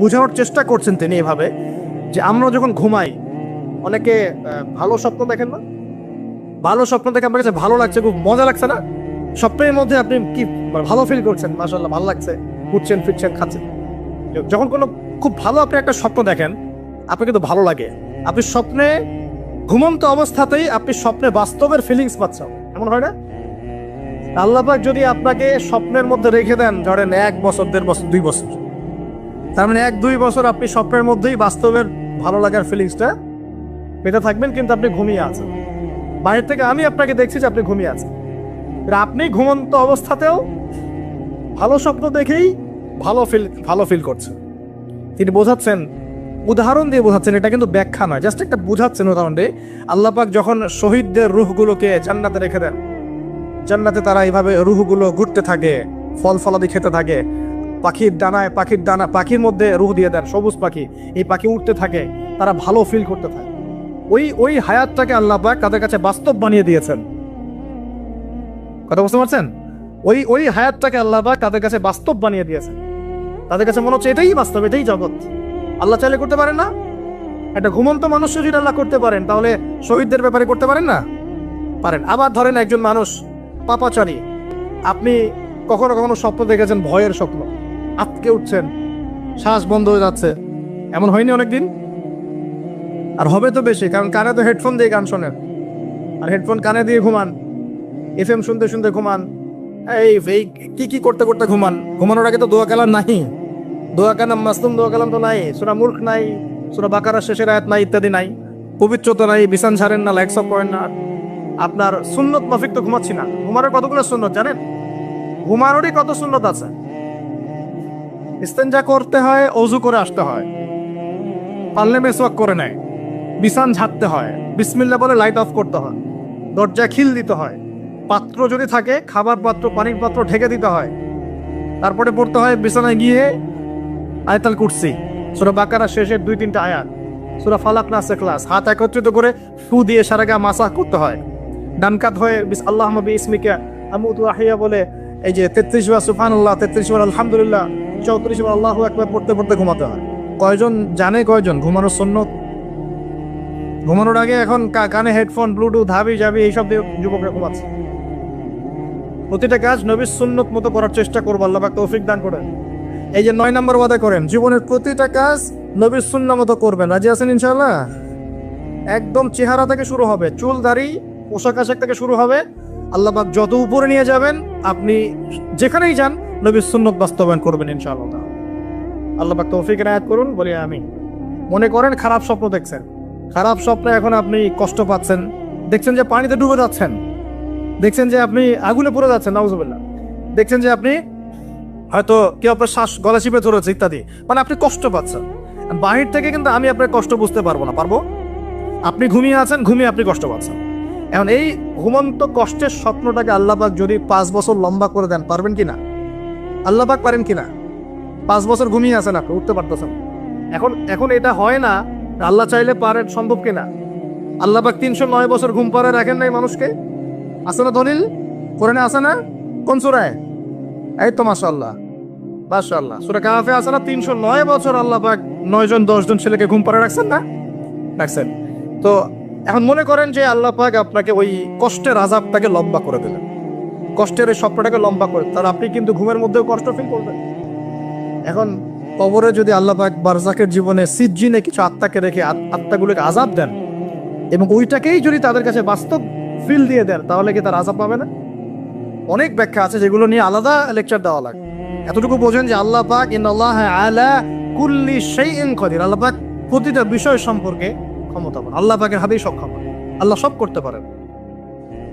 বোঝানোর চেষ্টা করছেন তিনি এভাবে, যে আমরা যখন ঘুমাই, অনেকে ভালো স্বপ্ন দেখেন না? ভালো স্বপ্ন দেখে আমার কাছে ভালো লাগছে, খুব মজা লাগছে না? স্বপ্নের মধ্যে আপনি কি মানে ভালো ফিল করছেন? মাসাল্লাহ ভালো লাগছে। উঠছেন, ফিরছেন, খাচ্ছেন। যখন কোনো খুব ভালো আপনি একটা স্বপ্ন দেখেন, আপনার কিন্তু ভালো লাগে। আপনি স্বপ্নে ঘুমন্ত অবস্থাতেই আপনি স্বপ্নে বাস্তবের ফিলিংস পাচ্ছেন। এমন হয় না? আল্লাপাক যদি আপনাকে স্বপ্নের মধ্যে রেখে দেন, ধরেন এক বছর, দেড় বছর, দুই বছর তার মানে এক, দুই বছর আপনি স্বপ্নের মধ্যেই বাস্তবের ভালো লাগার ফিলিংসটা পেতে থাকবেন, কিন্তু আপনি ঘুমিয়ে আছেন। বাইরে থেকে আমি আপনাকে দেখছি যে আপনি ঘুমিয়ে আছেন। আপনি ঘুমন্ত অবস্থাতেও ভালো স্বপ্ন দেখেই ভালো ফিল ভালো ফিল করছেন। তিনি বোঝাচ্ছেন, উদাহরণ দিয়ে বোঝাচ্ছেন, এটা কিন্তু ব্যাখ্যা নয় জাস্ট একটা বোঝাচ্ছেন উদাহরণ দিয়ে আল্লাপাক যখন শহীদদের রুহগুলোকে জান্নাতে রেখে দেন, জান্নাতে তারা এইভাবে রুহগুলো ঘুরতে থাকে ফল ফলাদি খেতে থাকে পাখির ডানায়, পাখির ডানা, পাখির মধ্যে রুহ দিয়ে দেন, সবুজ পাখি। এই পাখি উঠতে থাকে, তারা ভালো ফিল করতে থাকে। ওই ওই হায়াতটাকে আল্লাহ পাক তাদের কাছে বাস্তব বানিয়ে দিয়েছেন। কথা বুঝতে পারছেন? ওই ওই হায়াতটাকে আল্লাহ পাক তাদের কাছে বাস্তব বানিয়ে দিয়েছেন। তাদের কাছে মনে হচ্ছে এটাই বাস্তব, এটাই জগৎ। আল্লাহ চাইলে করতে পারেন না? একটা ঘুমন্ত মানুষ যদি আল্লাহ করতে পারেন, তাহলে শহীদদের ব্যাপারে করতে পারেন না? পারেন। আবার ধরেন একজন মানুষ, পাপাচারী। আপনি কখনো কখনো স্বপ্ন দেখেছেন, ভয়ের স্বপ্ন। আটকে উঠছেন। শ্বাস বন্ধ হয়ে যাচ্ছে। এমন হয়নি অনেকদিন? আর হবে তো বেশি, কারণ কানে তো হেডফোন দিয়ে গান শোনেন। আর হেডফোন কানে দিয়ে ঘুমান। এফ এম শুনতে শুনতে ঘুমান। এই এই, কি কি করতে করতে ঘুমান? ঘুমানোর আগে তো দোয়া কালাম নাই দোয়া কালাম, মাসলুম দোয়া কালাম তো নাই। সুরা মূর্খ নাই, সুরা বাকারা শেষের আয়াত নাই, ইত্যাদি নাই। পবিত্রতা নাই, বিছান ছাড়েন না লাইক সব করেন না। আপনার সুন্নত মাফিক তো ঘুমাচ্ছি না। ঘুমানোর কতগুলো সুন্নত জানেন? ঘুমানোরই কত সুন্নত আছে? ইস্তেঞ্জা করতে হয়, অজু করে আসতে হয়। পারলে মেসওয়াক করে নেয়। বিছান ঝাড়তে হয়। বিসমিল্লা বলে লাইট অফ করতে হয়। দরজা খিল দিতে হয়। পাত্র যদি থাকে, খাবার পাত্র, পানির পাত্র ঢেকে দিতে হয়। তারপরে পড়তে হয় বিছানায় গিয়ে আয়তাল কুরসি। সুরা বাকারা শেষের দুই তিনটা আয়াত। সুরা ফালাক নাসে ক্লাস হাত একত্রিত করে ফু দিয়ে সারা গা মাসাহ করতে হয়। ডান কাত হয়ে বিস আল্লাহ ইসমিকা আমুতু আহিয়া বলে, এই যে তেত্রিশ বার সুফান আল্লাহ তেত্রিশ বার আলহামদুলিল্লাহ চৌত্রিশ বার আল্লাহ একবার পড়তে পড়তে ঘুমাতে হয়। কয়জন জানে কয়জন? ঘুমানোর সন্ন্যত ঘুমানোর আগে এখন কানে হেডফোন ব্লুটুথ হাবি জাবি এইসব দিয়ে যুবকরা ঘুমাচ্ছে। প্রতিটা কাজ নবীর সুন্নত মতো করার চেষ্টা করব, আল্লাহ তৌফিক দান করেন। এই যে নয় নম্বর ওয়াদা করেন, জীবনের প্রতিটা কাজ নবীর সুন্না মতো করবেন। রাজি আছেন ইনশাল্লাহ একদম চেহারা থেকে শুরু হবে, চুল, দাড়ি, পোশাক আশাক থেকে শুরু হবে। আল্লাহ পাক যত উপরে নিয়ে যাবেন, আপনি যেখানেই যান নবীর সুন্নত বাস্তবায়ন করবেন ইনশাআল্লাহ। আল্লাহ পাক তৌফিক আয়াত করুন, বলি আমি মনে করেন খারাপ স্বপ্ন দেখছেন। খারাপ স্বপ্নে এখন আপনি কষ্ট পাচ্ছেন। দেখছেন যে পানিতে ডুবে যাচ্ছেন। দেখছেন যে আপনি আগুনে পড়ে যাচ্ছেন, নাউজুবিল্লাহ। দেখছেন যে আপনি হয়তো কেউ আপনার শ্বাস গলা চিপে ধরেছে ইত্যাদি। মানে আপনি কষ্ট পাচ্ছেন। বাহির থেকে কিন্তু আমি আপনার কষ্ট বুঝতে পারব না। পারব? আপনি ঘুমিয়ে আছেন, ঘুমিয়ে আপনি কষ্ট পাচ্ছেন। এখন এই ঘুমন্ত কষ্টের স্বপ্নটাকে আল্লাপাক যদি পাঁচ বছর লম্বা করে দেন, পারবেন কিনা আল্লাপাক পারেন কিনা? পাঁচ বছর ঘুমিয়ে আছেন আপনি, উঠতে পারতেছেন। এখন এখন এটা হয় না, আল্লাহ চাইলে পারেন, সম্ভব কিনা? আল্লাপাক তিনশো নয় বছর ঘুম পাড়ে রাখেন নাই মানুষকে? আছে না দলিল? কোরআনে আছে না? কোন সুরায়? এই তো মাশাল্লাহ মাশাল্লাহ সুরা কাহাফে আছে না? তিনশো নয় বছর আল্লাহ পাক নয় জন, দশ ছেলেকে ঘুম পাড়ে রাখছেন না? রাখছেন। তো এখন মনে করেন যে আল্লাহ পাক আপনাকে ওই কষ্টের আজাবটাকে লম্বা করে দিলেন। কষ্টের এই স্বপ্নটাকে লম্বা করে। তার আপনি কিন্তু ঘুমের মধ্যেও কষ্ট ফিল করবেন। এখন কবরে যদি আল্লাহ পাক বারজাকের জীবনে সিজ্জিনে কিছু আত্মাকে রেখে আত্মাগুলোকে আজাব দেন এবং ওইটাকেই যদি তাদের কাছে বাস্তব ফিল দিয়ে দেন, তাহলে কি তার আজাব পাবে না? অনেক ব্যাখ্যা আছে যেগুলো নিয়ে আলাদা লেকচার দেওয়া লাগে। এতটুকু বোঝেন যে আল্লাহ পাক ইন আল্লাহ আলা কুল্লি শাইইন কদির। আল্লাহ পাক প্রতিটা বিষয় সম্পর্কে ক্ষমতাবান। আল্লাহ পাকের হাতেই সব ক্ষমতা আল্লাহ সব করতে পারেন।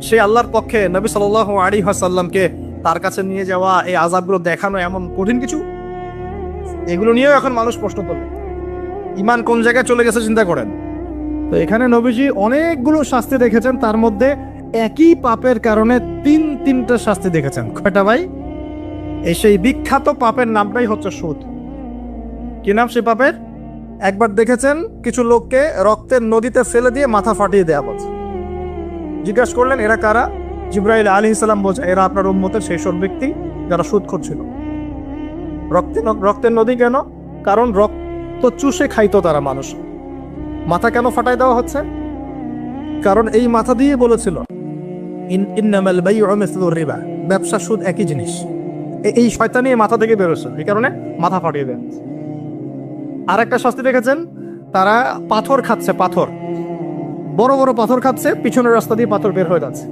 সে আল্লাহর পক্ষে নবী সাল আলী হাসাল্লামকে তার কাছে নিয়ে যাওয়া এই আজাবগুলো দেখানো এমন কঠিন কিছু? এগুলো নিয়েও এখন মানুষ প্রশ্ন তোলে। ইমান কোন জায়গায় চলে গেছে চিন্তা করেন। তো এখানে নবীজি অনেকগুলো শাস্তি দেখেছেন, তার মধ্যে একই পাপের কারণে তিন তিনটা শাস্তি দেখেছেন। কয়টা ভাই? এই সেই বিখ্যাত পাপের নামটাই হচ্ছে সুদ। কি নাম সেই পাপের? একবার দেখেছেন, কিছু লোককে রক্তের নদীতে ফেলে দিয়ে মাথা ফাটিয়ে দেওয়া বলছে। জিজ্ঞাসা করলেন, এরা কারা? জিব্রাইল আলী ইসলাম বলছে, এরা আপনার উম্মতের সেই সব ব্যক্তি যারা সুদ করছিল। রক্তে রক্তের নদী কেন? কারণ রক্ত চুষে খাইতো তারা মানুষ। মাথা কেন ফাটাই দেওয়া হচ্ছে? কারণ এই মাথা দিয়ে বলেছিল ব্যবসা, সুদ একই জিনিস। এই শয়তানি এই মাথা থেকে বেরোচ্ছে, এই কারণে মাথা ফাটিয়ে দেন। আর একটা শাস্তি দেখেছেন, তারা পাথর খাচ্ছে, পাথর। বড় বড় পাথর খাচ্ছে, পিছনের রাস্তা দিয়ে পাথর বের হয়ে যাচ্ছে।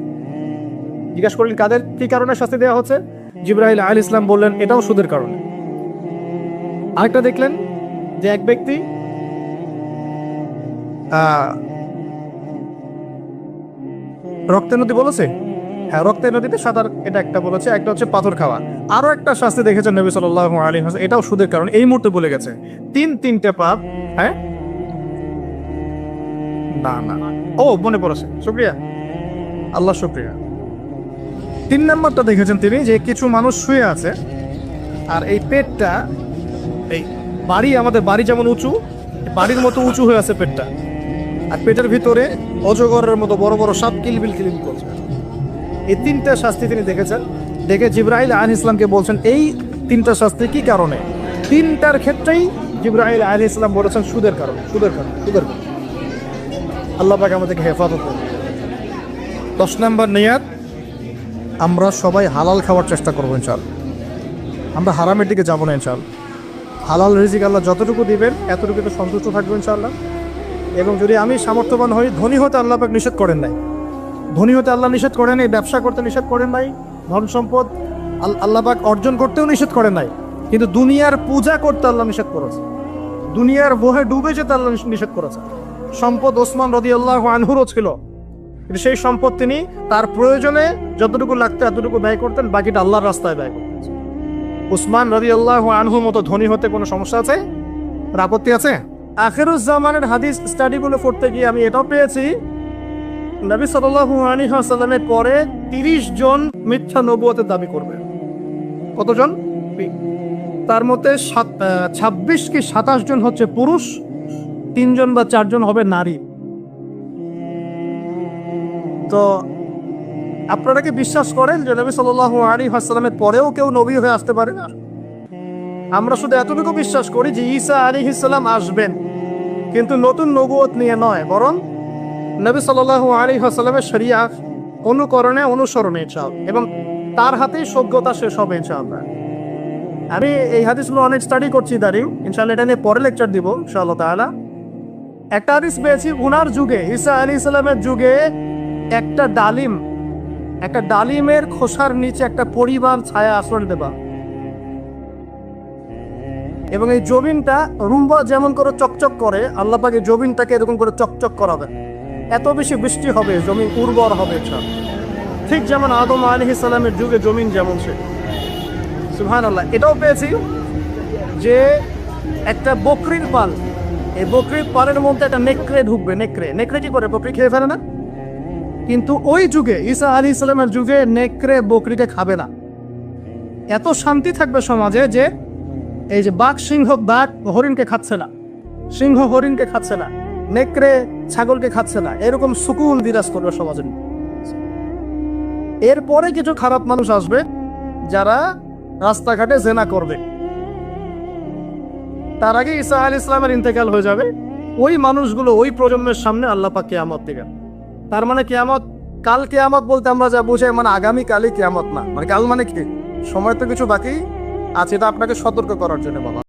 জিজ্ঞাসা করলেন, কাদের কি কারণে শাস্তি দেওয়া হচ্ছে? জিব্রাহিল আল ইসলাম বললেন, এটাও সুদের কারণে। আরেকটা দেখলেন যে এক ব্যক্তি রক্তের নদী বলেছে? হ্যাঁ রক্তের নদীতে সাঁতার, এটা একটা বলেছে, একটা হচ্ছে পাথর খাওয়া। আরও একটা শাস্তি দেখেছেন নবী সাল্লাহ আলী হাসান এটাও সুদের কারণ। এই মুহূর্তে বলে গেছে, তিন তিনটে পাপ হ্যাঁ? না না। ও, মনে পড়েছে। শুক্রিয়া। আল্লাহ শুক্রিয়া। তিন নম্বরটা দেখেছেন তিনি যে কিছু মানুষ শুয়ে আছে, আর এই পেটটা, এই বাড়ি আমাদের বাড়ি যেমন উঁচু, বাড়ির মতো উঁচু হয়ে আছে পেটটা। আর পেটের ভিতরে অজগরের মতো বড় বড় সাপ কিলবিল কিলবিল করছে। এই তিনটা শাস্তি তিনি দেখেছেন। দেখে জিব্রাহিল আহ ইসলামকে বলছেন, এই তিনটা শাস্তি কি কারণে? তিনটার ক্ষেত্রেই জিব্রাহিল আহ ইসলাম বলেছেন, সুদের কারণে সুদের কারণে, সুদের কারণ। আল্লাহ আমাদেরকে হেফাজত করুন। দশ নম্বর নিয়াত, আমরা সবাই হালাল খাওয়ার চেষ্টা করব ইনশাল আমরা হারামের দিকে যাব না ইনশাল হালাল রিজিক আল্লাহ যতটুকু দিবেন এতটুকুতে সন্তুষ্ট থাকব ইনশাল্লাহ এবং যদি আমি সামর্থ্যবান হই, ধনী হতে আল্লাহ পাক নিষেধ করেন নাই। ধনী হতে আল্লাহ নিষেধ করেন নাই ব্যবসা করতে নিষেধ করেন নাই, ধন সম্পদ আল- আল্লাহ পাক অর্জন করতেও নিষেধ করেন নাই। কিন্তু দুনিয়ার পূজা করতে আল্লাহ নিষেধ করেছে। দুনিয়ার বহে ডুবে যেতে আল্লাহ নিষ- নিষেধ করেছে। সম্পদ ওসমান রদি আল্লাহ আনহুরও ছিল। কিন্তু সেই সম্পদ তিনি তার প্রয়োজনে যতটুকু লাগতো এতটুকু ব্যয় করতেন, বাকিটা আল্লাহর রাস্তায় ব্যয় করতেন। উসমান আল্লাহ আনহুর মতো ধনী হতে কোনো সমস্যা আছে? আপত্তি আছে? আখেরুজ্জামানের হাদিস স্টাডিগুলো পড়তে গিয়ে আমি এটাও পেয়েছি। নবী ওয়াসাল্লামের পরে তিরিশ জন মিথ্যা নবুয়তের দাবি করবে। কতজন? তার মধ্যে ছাব্বিশ কি সাতাশ জন হচ্ছে পুরুষ তিনজন বা চারজন হবে নারী। তো আপনারা কি বিশ্বাস করেন যে নবী সাল্লাল্লাহু আলাইহি ওয়াসাল্লামের পরেও কেউ নবী হয়ে আসতে পারে না? আমরা শুধু এতটুকু বিশ্বাস করি যে ঈসা আলাইহিস সালাম আসবেন, কিন্তু নতুন নবুয়ত নিয়ে নয়, বরং নবী সাল্লাল্লাহু আলাইহি ওয়াসাল্লামের শরিয়া অনুকরণে অনুসরণে চাও, এবং তার হাতেই সভ্যতা শেষ হবে ইনশাআল্লাহ। আমি এই হাদিসগুলো অনেক স্টাডি করছি দাঁড়ি ইনশাআল্লাহ এটা নিয়ে পরে লেকচার দিব, ইনশাআল্লাহ তাআলা। একটা হাদিস পেয়েছি উনার যুগে, ঈসা আলী ইসলামের যুগে একটা ডালিম, একটা ডালিমের খোসার নিচে একটা পরিবার ছায়া আশ্রয় দেবা। এবং এই জমিনটা রুম্বা যেমন করে চকচক করে, আল্লাহ পাকে জমিনটাকে এরকম করে চকচক করাবে এত বেশি বৃষ্টি হবে, জমিন উর্বর হবে। ঠিক যেমন আদম আলী সালামের যুগে জমিন যেমন সে সুহান আল্লাহ এটাও পেয়েছি যে একটা বকরির পাল এই বকরির পালের মধ্যে একটা নেকড়ে ঢুকবে, নেকড়ে। নেকড়ে কি করে? বকরি খেয়ে ফেলে না? কিন্তু ওই যুগে, ঈসা আলী ইসলামের যুগে নেকড়ে বকরিকে খাবে না। এত শান্তি থাকবে সমাজে যে এই যে বাঘ, সিংহ, বাঘ হরিণকে খাচ্ছে না। সিংহ হরিণকে খাচ্ছে না, নেকড়ে ছাগলকে খাচ্ছে না। এরকম সুকুন বিরাজ করবে সমাজে। এরপরে কিছু খারাপ মানুষ আসবে যারা রাস্তাঘাটে জেনা করবে। তার আগে ঈসা আল ইসলামের ইন্তেকাল হয়ে যাবে। ওই মানুষগুলো ওই প্রজন্মের সামনে আল্লাহ পাক কেয়ামত দিবেন। তার মানে কেয়ামত, কাল কেয়ামত বলতে আমরা যা বুঝাই মানে আগামী কালই কেয়ামত না। মানে কাল মানে কি? সময় তো কিছু বাকি, আছে, এটা আপনাকে সতর্ক করার জন্য বাবা